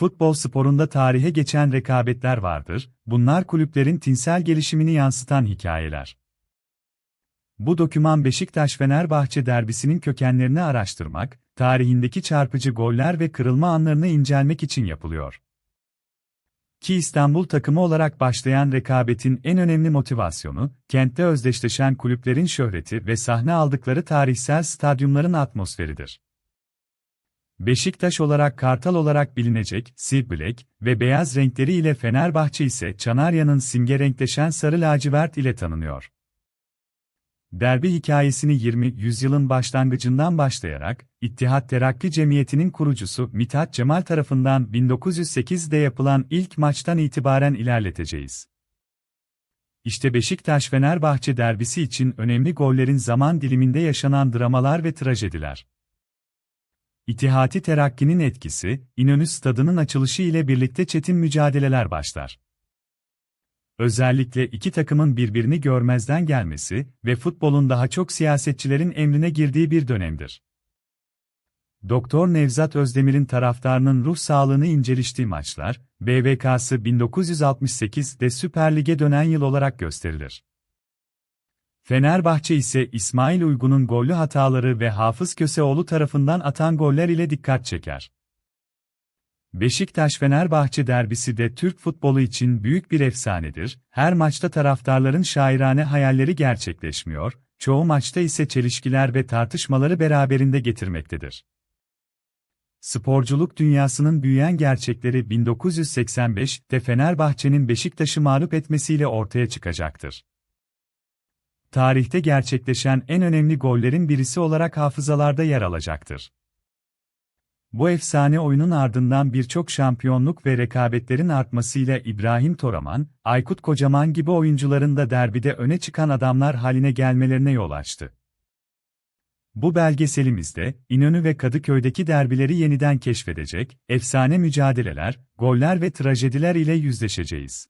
Futbol sporunda tarihe geçen rekabetler vardır, bunlar kulüplerin tinsel gelişimini yansıtan hikayeler. Bu doküman Beşiktaş-Fenerbahçe derbisinin kökenlerini araştırmak, tarihindeki çarpıcı goller ve kırılma anlarını incelmek için yapılıyor. Ki İstanbul takımı olarak başlayan rekabetin en önemli motivasyonu, kentte özdeşleşen kulüplerin şöhreti ve sahne aldıkları tarihsel stadyumların atmosferidir. Beşiktaş olarak Kartal olarak bilinecek, siyah black ve beyaz renkleri ile Fenerbahçe ise Çanarya'nın simge renkleşen sarı lacivert ile tanınıyor. Derbi hikayesini 20 yüzyılın başlangıcından başlayarak, İttihat Terakki Cemiyeti'nin kurucusu Mithat Cemal tarafından 1908'de yapılan ilk maçtan itibaren ilerleteceğiz. İşte Beşiktaş-Fenerbahçe derbisi için önemli gollerin zaman diliminde yaşanan dramalar ve trajediler. İttihati Terakki'nin etkisi, İnönü Stadı'nın açılışı ile birlikte çetin mücadeleler başlar. Özellikle iki takımın birbirini görmezden gelmesi ve futbolun daha çok siyasetçilerin emrine girdiği bir dönemdir. Doktor Nevzat Özdemir'in taraftarının ruh sağlığını inceliştiği maçlar, BVK'sı 1968'de Süper Lig'e dönen yıl olarak gösterilir. Fenerbahçe ise İsmail Uygun'un gollü hataları ve Hafız Köseoğlu tarafından atan goller ile dikkat çeker. Beşiktaş-Fenerbahçe derbisi de Türk futbolu için büyük bir efsanedir. Her maçta taraftarların şairane hayalleri gerçekleşmiyor, çoğu maçta ise çelişkiler ve tartışmaları beraberinde getirmektedir. Sporculuk dünyasının büyüyen gerçekleri 1985'te Fenerbahçe'nin Beşiktaş'ı mağlup etmesiyle ortaya çıkacaktır. Tarihte gerçekleşen en önemli gollerin birisi olarak hafızalarda yer alacaktır. Bu efsane oyunun ardından birçok şampiyonluk ve rekabetlerin artmasıyla İbrahim Toraman, Aykut Kocaman gibi oyuncuların da derbide öne çıkan adamlar haline gelmelerine yol açtı. Bu belgeselimizde, İnönü ve Kadıköy'deki derbileri yeniden keşfedecek, efsane mücadeleler, goller ve trajediler ile yüzleşeceğiz.